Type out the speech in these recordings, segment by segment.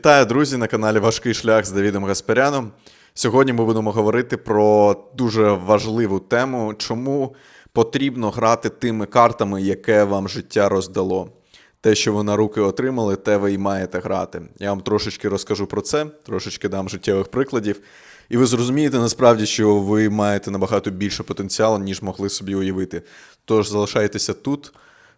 Вітаю, друзі, на каналі Важкий шлях з Давідом Гаспаряном. Сьогодні ми будемо говорити про дуже важливу тему, чому потрібно грати тими картами, яке вам життя роздало. Те, що ви на руки отримали, те ви і маєте грати. Я вам трошечки розкажу про це, трошечки дам життєвих прикладів. І ви зрозумієте насправді, що ви маєте набагато більше потенціалу, ніж могли собі уявити. Тож залишайтеся тут.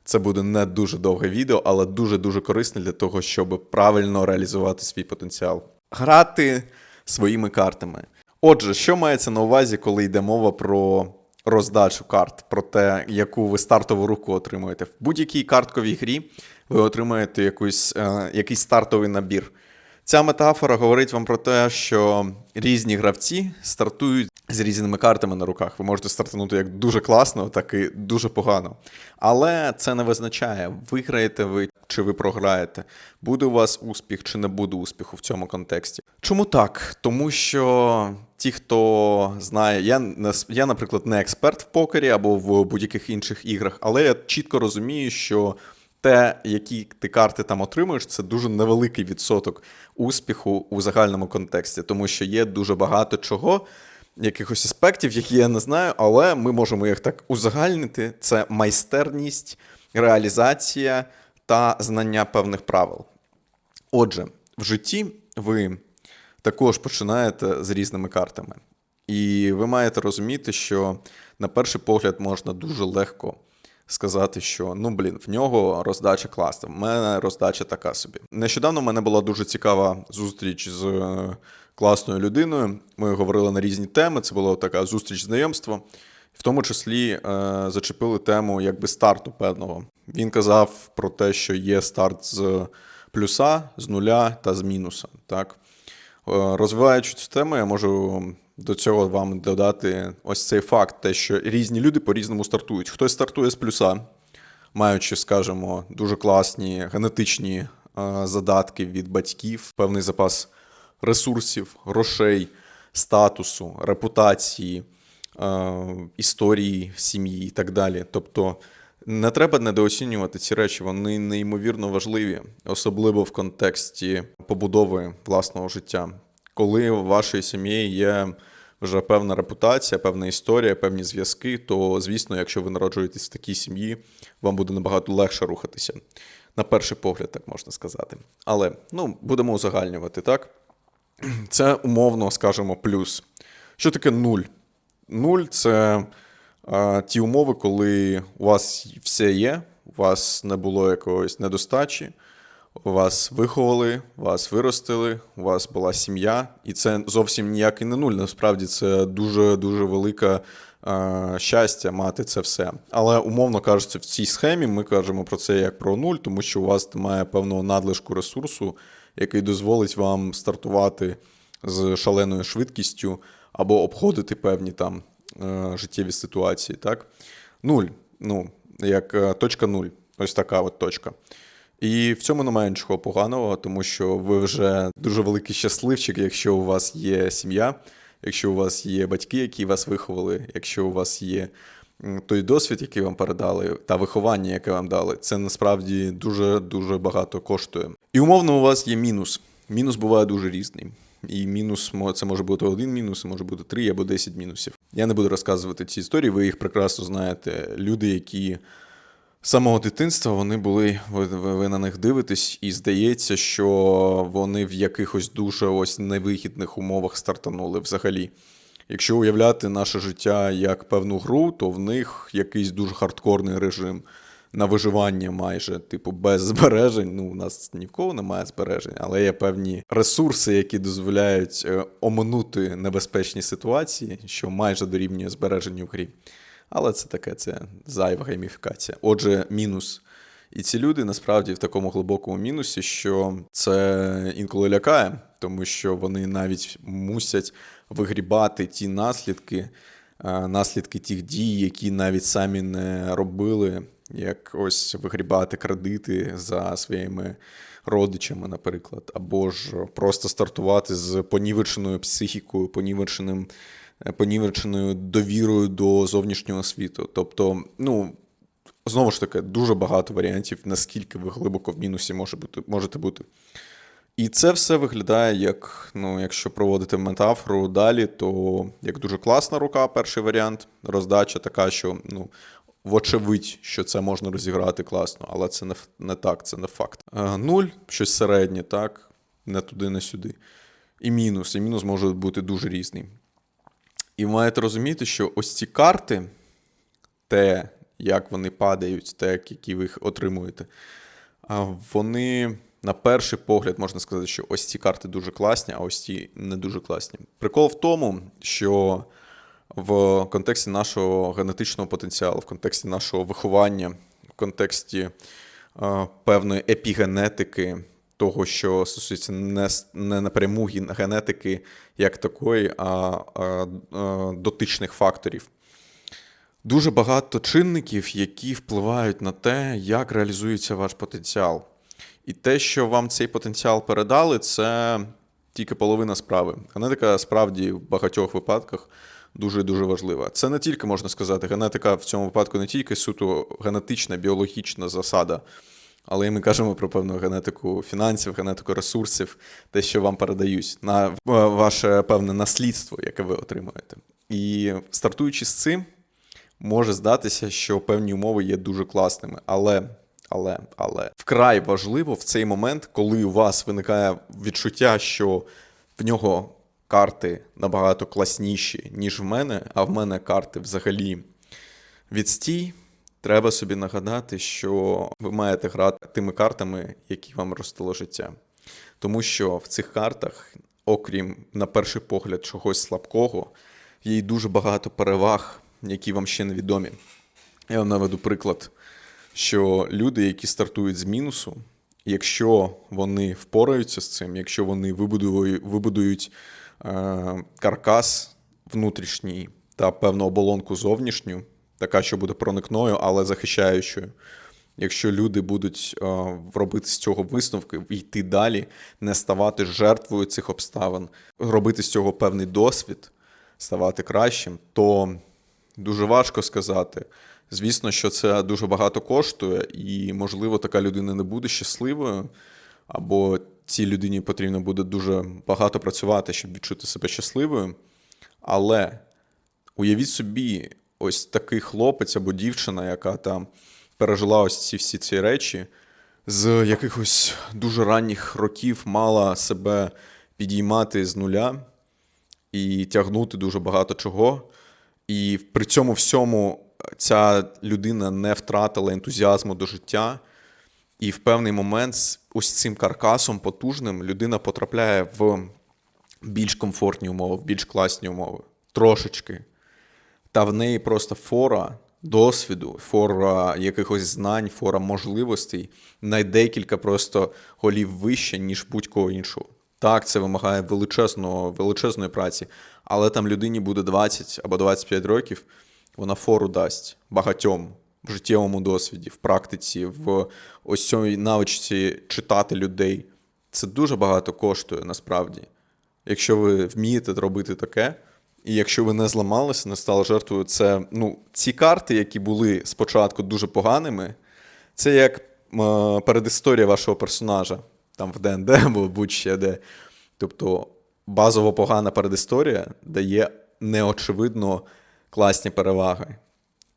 Це буде не дуже довге відео, але дуже-дуже корисне для того, щоб правильно реалізувати свій потенціал. Грати своїми картами. Отже, що мається на увазі, коли йде мова про роздачу карт, про те, яку ви стартову руку отримуєте. В будь-якій картковій грі ви отримаєте якусь, е, якийсь стартовий набір. Ця метафора говорить вам про те, що різні гравці стартують з різними картами на руках. Ви можете стартанути як дуже класно, так і дуже погано. Але це не визначає, виграєте ви чи ви програєте, буде у вас успіх чи не буде успіху в цьому контексті. Чому так? Тому що ті, хто знає, я, я, наприклад, не експерт в покері або в будь-яких інших іграх, але я чітко розумію, що те, які ти карти там отримуєш, це дуже невеликий відсоток успіху у загальному контексті, тому що є дуже багато чого, якихось аспектів, які я не знаю, але ми можемо їх так узагальнити. Це майстерність, реалізація та знання певних правил. Отже, в житті ви також починаєте з різними картами. І ви маєте розуміти, що на перший погляд можна дуже легко сказати, що ну блін, в нього роздача класна, в мене роздача така собі. Нещодавно в мене була дуже цікава зустріч з е, класною людиною. Ми говорили на різні теми. Це була така зустріч знайомства. В тому числі е, зачепили тему якби старту певного. Він казав про те, що є старт з плюса, з нуля та з мінуса. Так? Е, Розвиваючи цю тему, я можу до цього вам додати ось цей факт, те, що різні люди по-різному стартують. Хтось стартує з плюса, маючи, скажімо, дуже класні генетичні е, задатки від батьків, певний запас ресурсів, грошей, статусу, репутації, е, історії сім'ї і так далі. Тобто не треба недооцінювати ці речі, вони неймовірно важливі, особливо в контексті побудови власного життя. Коли в вашій сім'ї є вже певна репутація, певна історія, певні зв'язки, то звісно, якщо ви народжуєтесь в такій сім'ї, вам буде набагато легше рухатися. На перший погляд, так можна сказати. Але ну, будемо узагальнювати, так? Це умовно, скажімо, плюс. Що таке нуль? Нуль це е, ті умови, коли у вас все є, у вас не було якогось недостачі, вас виховали, вас виростили, у вас була сім'я, і це зовсім ніякий не нуль. Насправді це дуже дуже велике е, щастя мати це все. Але умовно кажучи, в цій схемі ми кажемо про це як про нуль, тому що у вас немає певного надлишку ресурсу, який дозволить вам стартувати з шаленою швидкістю або обходити певні там е, життєві ситуації. Так? Нуль. Ну, як е, точка нуль. Ось така от точка. І в цьому немає нічого поганого, тому що ви вже дуже великий щасливчик, якщо у вас є сім'я, якщо у вас є батьки, які вас виховали, якщо у вас є той досвід, який вам передали, та виховання, яке вам дали, це насправді дуже дуже багато коштує. І умовно, у вас є мінус. Мінус буває дуже різний. І мінус це може бути один мінус, може бути три або десять мінусів. Я не буду розказувати ці історії, ви їх прекрасно знаєте. Люди, які самого дитинства вони були, ви, ви на них дивитесь, і здається, що вони в якихось дуже ось невигідних умовах стартанули взагалі. Якщо уявляти наше життя як певну гру, то в них якийсь дуже хардкорний режим на виживання майже, типу, без збережень. Ну, у нас ні в кого немає збережень, але є певні ресурси, які дозволяють е, оминути небезпечні ситуації, що майже дорівнює збереженню в грі. Але це таке, це зайва гейміфікація. Отже, мінус. І ці люди насправді в такому глибокому мінусі, що це інколи лякає, тому що вони навіть мусять вигрібати ті наслідки, е, наслідки тих дій, які навіть самі не робили, як ось вигрібати кредити за своїми родичами, наприклад, або ж просто стартувати з понівеченою психікою, понівеченим понівеченою довірою до зовнішнього світу. Тобто, ну, знову ж таки, дуже багато варіантів, наскільки ви глибоко в мінусі може бути, можете бути. І це все виглядає як, ну, якщо проводити метафору далі, то як дуже класна рука, перший варіант. Роздача така, що ну, вочевидь, що це можна розіграти класно, але це не, не так, це не факт. Е, Нуль, щось середнє, так, не туди, не сюди. І мінус. І мінус може бути дуже різний. І маєте розуміти, що ось ці карти, те, як вони падають, те, які ви їх отримуєте, вони на перший погляд можна сказати, що ось ці карти дуже класні, а ось ці не дуже класні. Прикол в тому, що в контексті нашого генетичного потенціалу, в контексті нашого виховання, в контексті певної епігенетики, того, що стосується не, не напряму генетики як такої, а, а, а дотичних факторів. Дуже багато чинників, які впливають на те, як реалізується ваш потенціал. І те, що вам цей потенціал передали, це тільки половина справи. Генетика справді в багатьох випадках дуже дуже важлива. Це не тільки можна сказати, генетика в цьому випадку не тільки суто генетична, біологічна засада, але ми кажемо про певну генетику фінансів, генетику ресурсів, те, що вам передають, на е, ваше певне наслідство, яке ви отримуєте. І стартуючи з цим, може здатися, що певні умови є дуже класними, але. Але, але вкрай важливо в цей момент, коли у вас виникає відчуття, що в нього карти набагато класніші, ніж в мене, а в мене карти взагалі відстій. Треба собі нагадати, що ви маєте грати тими картами, які вам розстало життя. Тому що в цих картах, окрім на перший погляд чогось слабкого, є й дуже багато переваг, які вам ще невідомі. Я вам наведу приклад, що люди, які стартують з мінусу, якщо вони впораються з цим, якщо вони вибудують, вибудують е, каркас внутрішній та певну оболонку зовнішню, така, що буде проникною, але захищаючою. Якщо люди будуть е, робити з цього висновки, йти далі, не ставати жертвою цих обставин, робити з цього певний досвід, ставати кращим, то дуже важко сказати. Звісно, що це дуже багато коштує, і, можливо, така людина не буде щасливою, або цій людині потрібно буде дуже багато працювати, щоб відчути себе щасливою. Але уявіть собі, ось такий хлопець або дівчина, яка там пережила ось ці всі ці речі, з якихось дуже ранніх років мала себе підіймати з нуля і тягнути дуже багато чого. І при цьому всьому ця людина не втратила ентузіазму до життя. І в певний момент з ось цим каркасом потужним людина потрапляє в більш комфортні умови, в більш класні умови. Трошечки. Та в неї просто фора досвіду, фора якихось знань, фора можливостей на декілька просто голів вище, ніж будь-кого іншого. Так, це вимагає величезного, величезної праці, але там людині буде 20 або 25 років, вона фору дасть багатьом в життєвому досвіді, в практиці, в ось цій навичці читати людей. Це дуже багато коштує насправді. Якщо ви вмієте робити таке, і якщо ви не зламалися, не стали жертвою, це ну, ці карти, які були спочатку дуже поганими, це як е, передісторія вашого персонажа, там в ДНД або будь-ще де. Тобто базово погана передісторія дає неочевидно класні переваги.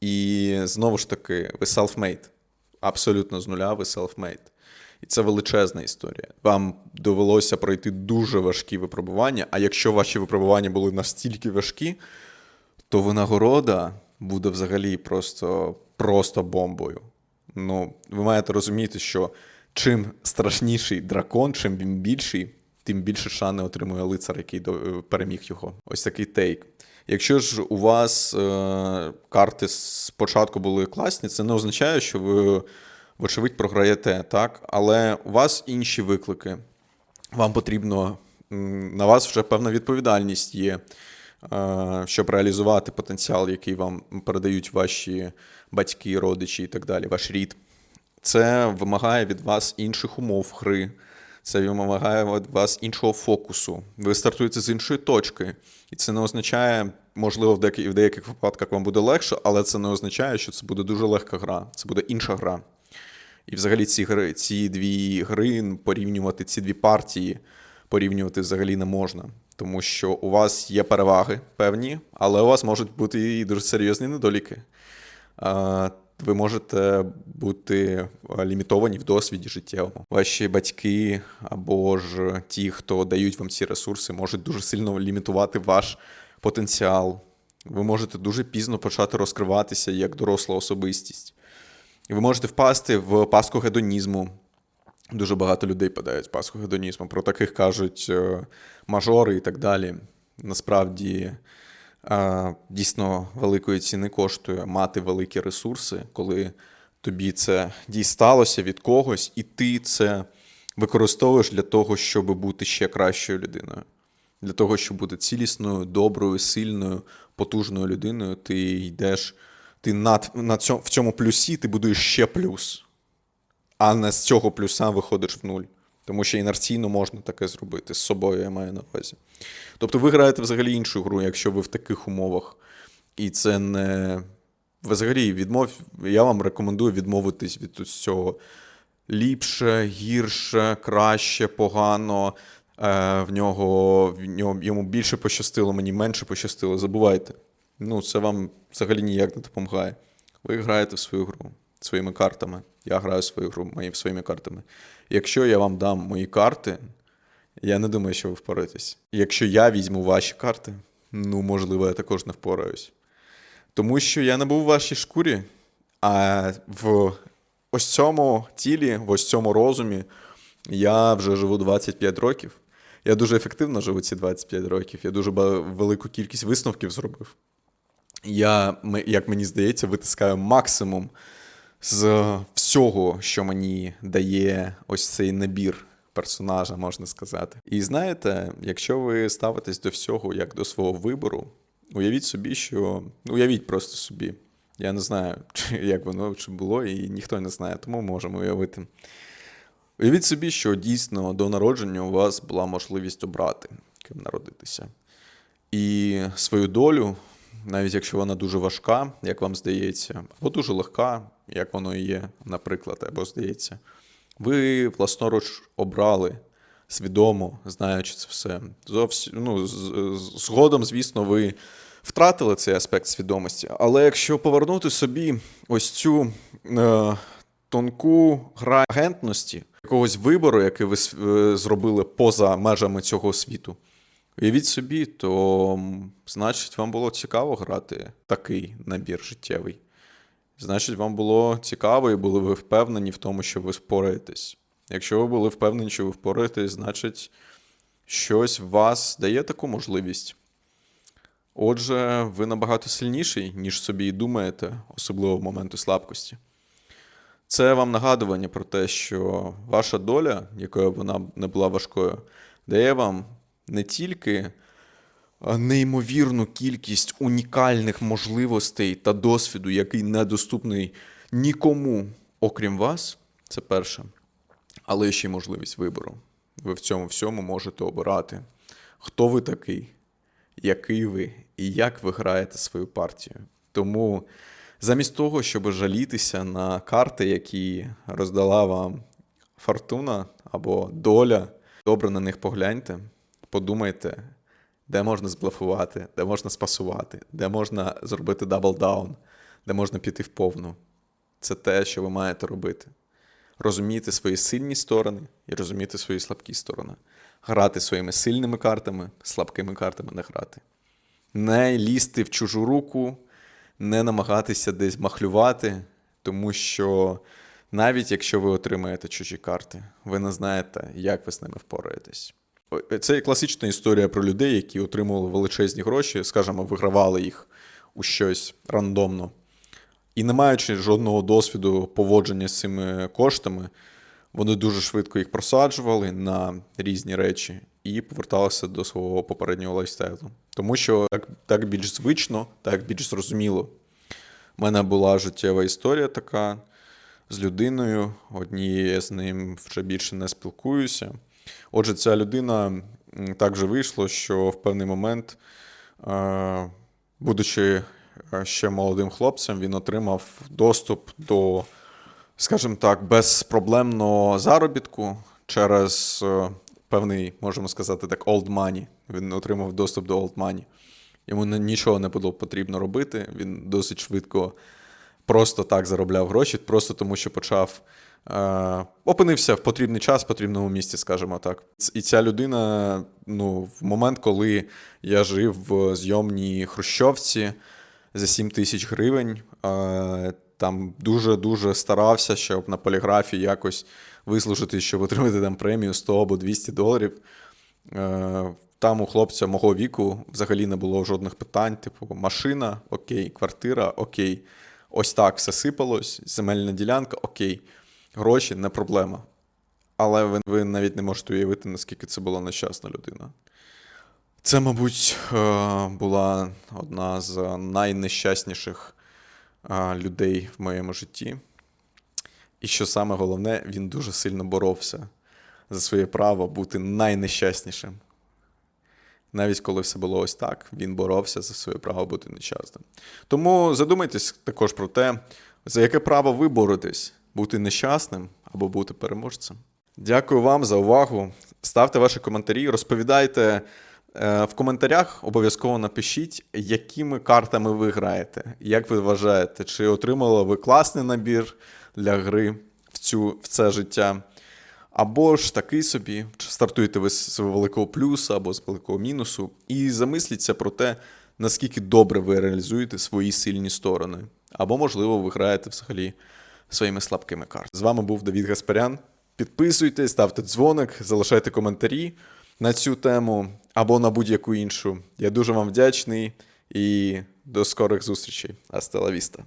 І знову ж таки, ви self-made. Абсолютно з нуля ви self-made. І це величезна історія. Вам довелося пройти дуже важкі випробування, а якщо ваші випробування були настільки важкі, то винагорода буде взагалі просто, просто бомбою. Ну, ви маєте розуміти, що чим страшніший дракон, чим він більший, тим більше шани отримує лицар, який до- переміг його. Ось такий тейк. Якщо ж у вас е, карти спочатку були класні, це не означає, що ви, вочевидь, програєте, так? Але у вас інші виклики. Вам потрібно, на вас вже певна відповідальність є, е, щоб реалізувати потенціал, який вам передають ваші батьки, родичі і так далі, ваш рід. Це вимагає від вас інших умов гри. Це вимагає від вас іншого фокусу. Ви стартуєте з іншої точки. І це не означає, можливо, в деяких, в деяких випадках вам буде легше, але це не означає, що це буде дуже легка гра. Це буде інша гра. І взагалі ці гри, ці дві гри порівнювати, ці дві партії порівнювати взагалі не можна. Тому що у вас є переваги певні, але у вас можуть бути і дуже серйозні недоліки. Ви можете бути лімітовані в досвіді життєвому. Ваші батьки або ж ті, хто дають вам ці ресурси, можуть дуже сильно лімітувати ваш потенціал. Ви можете дуже пізно почати розкриватися як доросла особистість. І ви можете впасти в паску гедонізму. Дуже багато людей падають в паску гедонізму. Про таких кажуть е, мажори і так далі. Насправді е, дійсно великої ціни коштує мати великі ресурси, коли тобі це дісталося від когось, і ти це використовуєш для того, щоб бути ще кращою людиною. Для того, щоб бути цілісною, доброю, сильною, потужною людиною, ти йдеш, ти над, на цьому, в цьому плюсі ти будуєш ще плюс а не з цього плюса виходиш в нуль. Тому що інерційно можна таке зробити з собою, я маю на увазі. Тобто ви граєте взагалі іншу гру, якщо ви в таких умовах. І це не. Взагалі, відмов... я вам рекомендую відмовитись від цього. Ліпше, гірше, краще, погано. Е, в нього, в нього йому більше пощастило, мені менше пощастило. Забувайте. Ну, це вам взагалі ніяк не допомагає. Ви граєте в свою гру своїми картами. Я граю в свою гру своїми картами. Якщо я вам дам мої карти, я не думаю, що ви впораєтесь. Якщо я візьму ваші карти, ну, можливо, я також не впораюсь. Тому що я не був у вашій шкурі, а в ось цьому тілі, в ось цьому розумі я вже живу 25 років. Я дуже ефективно живу ці 25 років. Я дуже велику кількість висновків зробив. Я, як мені здається, витискаю максимум з всього, що мені дає ось цей набір персонажа, можна сказати. І знаєте, якщо ви ставитесь до всього як до свого вибору, уявіть собі, що ну, уявіть просто собі. Я не знаю, чи, як воно чи було, і ніхто не знає, тому можемо уявити. Уявіть собі, що дійсно до народження у вас була можливість обрати, ким народитися. І свою долю, навіть якщо вона дуже важка, як вам здається, або дуже легка, як воно і є, наприклад, або здається. Ви власноруч обрали свідомо, знаючи це все. Зовсім, ну, Згодом, звісно, ви втратили цей аспект свідомості. Але якщо повернути собі ось цю е, тонку гра агентності, якогось вибору, який ви е, зробили поза межами цього світу, уявіть собі, то значить вам було цікаво грати такий набір життєвий. Значить, вам було цікаво і були ви впевнені в тому, що ви впораєтесь. Якщо ви були впевнені, що ви впораєтесь, значить, щось в вас дає таку можливість. Отже, ви набагато сильніший, ніж собі і думаєте, особливо в моменту слабкості. Це вам нагадування про те, що ваша доля, якою вона не була важкою, дає вам не тільки неймовірну кількість унікальних можливостей та досвіду, який недоступний нікому, окрім вас, це перше. Але ще й можливість вибору. Ви в цьому всьому можете обирати, хто ви такий, який ви і як ви граєте свою партію. Тому замість того, щоб жалітися на карти, які роздала вам фортуна або доля, добре на них погляньте, подумайте, де можна зблефувати, де можна спасувати, де можна зробити даблдаун, де можна піти в повну. Це те, що ви маєте робити. Розуміти свої сильні сторони і розуміти свої слабкі сторони. Грати своїми сильними картами, слабкими картами не грати. Не лізти в чужу руку, не намагатися десь махлювати, тому що навіть якщо ви отримаєте чужі карти, ви не знаєте, як ви з ними впораєтесь. Це класична історія про людей, які отримували величезні гроші, скажімо, вигравали їх у щось рандомно. І не маючи жодного досвіду поводження з цими коштами, вони дуже швидко їх просаджували на різні речі і поверталися до свого попереднього лайфстайлу. Тому що так, так більш звично, так більш зрозуміло. У мене була життєва історія така з людиною. Однією я з ним вже більше не спілкуюся. Отже, ця людина так же вийшло, що в певний момент, е, будучи е, ще молодим хлопцем, він отримав доступ до скажімо так, безпроблемного заробітку через е, певний, можемо сказати так, old money. Він отримав доступ до old money. Йому нічого не було потрібно робити. Він досить швидко просто так заробляв гроші, просто тому що почав. Е, опинився в потрібний час, в потрібному місці, скажімо так. І ця людина, ну, в момент, коли я жив в зйомній Хрущовці за 7 тисяч гривень, е, там дуже-дуже старався, щоб на поліграфі якось вислужити, щоб отримати там премію 100 або 200 доларів. Е, Там у хлопця мого віку взагалі не було жодних питань, типу машина, окей, квартира, окей. Ось так все сипалось, земельна ділянка, окей. Гроші не проблема. Але ви, ви навіть не можете уявити, наскільки це була нещасна людина. Це, мабуть, е, була одна з найнещасніших е, людей в моєму житті. І що саме головне, він дуже сильно боровся за своє право бути найнещаснішим. Навіть коли все було ось так, він боровся за своє право бути нещасним. Тому задумайтесь також про те, за яке право ви боретесь бути нещасним або бути переможцем. Дякую вам за увагу. Ставте ваші коментарі, розповідайте е, в коментарях. Обов'язково напишіть, якими картами ви граєте. Як ви вважаєте, чи отримали ви класний набір для гри в, цю, в це життя? Або ж такий собі, чи стартуєте ви з великого плюсу або з великого мінусу, і замисліться про те, наскільки добре ви реалізуєте свої сильні сторони. Або, можливо, ви граєте взагалі своїми слабкими картами. З вами був Давід Гаспарян. Підписуйтесь, ставте дзвоник, залишайте коментарі на цю тему або на будь-яку іншу. Я дуже вам вдячний і до скорих зустрічей. Астела віста.